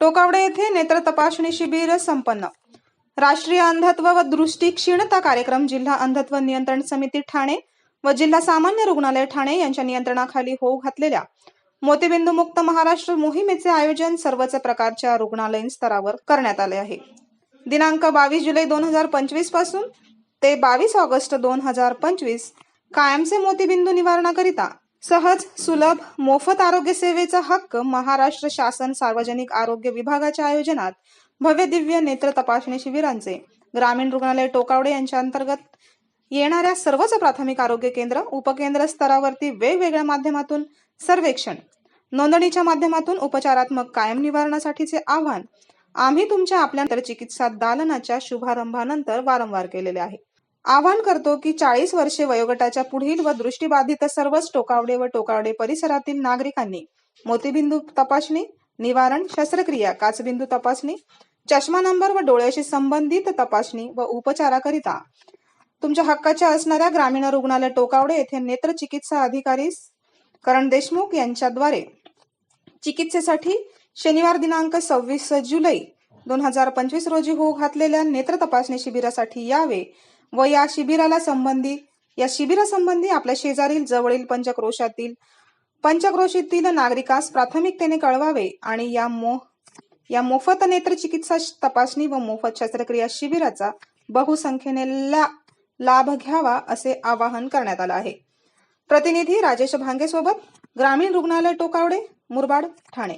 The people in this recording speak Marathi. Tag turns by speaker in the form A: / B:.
A: टोकावडे येथे नेत्र तपासणी शिबिर संपन्न. राष्ट्रीय अंधत्व व दृष्टी क्षीणता कार्यक्रम जिल्हा अंधत्व नियंत्रण समिती ठाणे व जिल्हा सामान्य रुग्णालय ठाणे यांच्या नियंत्रणाखाली होऊ घातलेल्या मोतीबिंदू मुक्त महाराष्ट्र मोहिमेचे आयोजन सर्वच प्रकारच्या रुग्णालयीन स्तरावर करण्यात आले आहे. दिनांक बावीस जुलै दोन हजार पंचवीसपासून ते बावीस ऑगस्ट दोन हजार पंचवीस कायमचे मोतीबिंदू निवारणाकरिता सहज सुलभ मोफत आरोग्य सेवेचा हक्क महाराष्ट्र शासन सार्वजनिक आरोग्य विभागाच्या आयोजनात भव्य दिव्य नेत्र तपासणी शिबिरांचे ग्रामीण रुग्णालय टोकावडे यांच्या अंतर्गत येणाऱ्या सर्वच प्राथमिक आरोग्य केंद्र उपकेंद्र स्तरावरती वेगवेगळ्या माध्यमातून सर्वेक्षण नोंदणीच्या माध्यमातून उपचारात्मक कायम निवारणासाठीचे आव्हान आम्ही तुमच्या आपल्या चिकित्सा दालनाच्या शुभारंभानंतर वारंवार केलेले आहे. आवाहन करतो की चाळीस वर्षे वयोगटाच्या पुढील व दृष्टीबाधित सर्वच टोकावडे व टोकावडे परिसरातील नागरिकांनी मोतीबिंदू तपासणी निवारण शस्त्रक्रिया काचबिंदू तपासणी चष्मा नंबर व डोळ्याशी संबंधित तपासणी व उपचाराकरिता. तुमच्या हक्काच्या असणाऱ्या ग्रामीण रुग्णालय टोकावडे येथे नेत्र चिकित्सा अधिकारी करण देशमुख यांच्याद्वारे चिकित्सेसाठी शनिवार दिनांक सव्वीस जुलै दोन हजार पंचवीस रोजी होऊ घातलेल्या नेत्र तपासणी शिबिरासाठी यावे व या शिबिराला संबंधी या शिबिरासंबंधी आपल्या शेजारील जवळील पंचक्रोशातील पंचक्रोशीतील नागरिकास प्राथमिकतेने कळवावे आणि या मो या मोफत नेत्र चिकित्सा तपासणी व मोफत शस्त्रक्रिया शिबिराचा बहुसंख्येने ला लाभ घ्यावा असे आवाहन करण्यात आलं आहे. प्रतिनिधी राजेश भांगे सोबत ग्रामीण रुग्णालय टोकावडे मुरबाड ठाणे.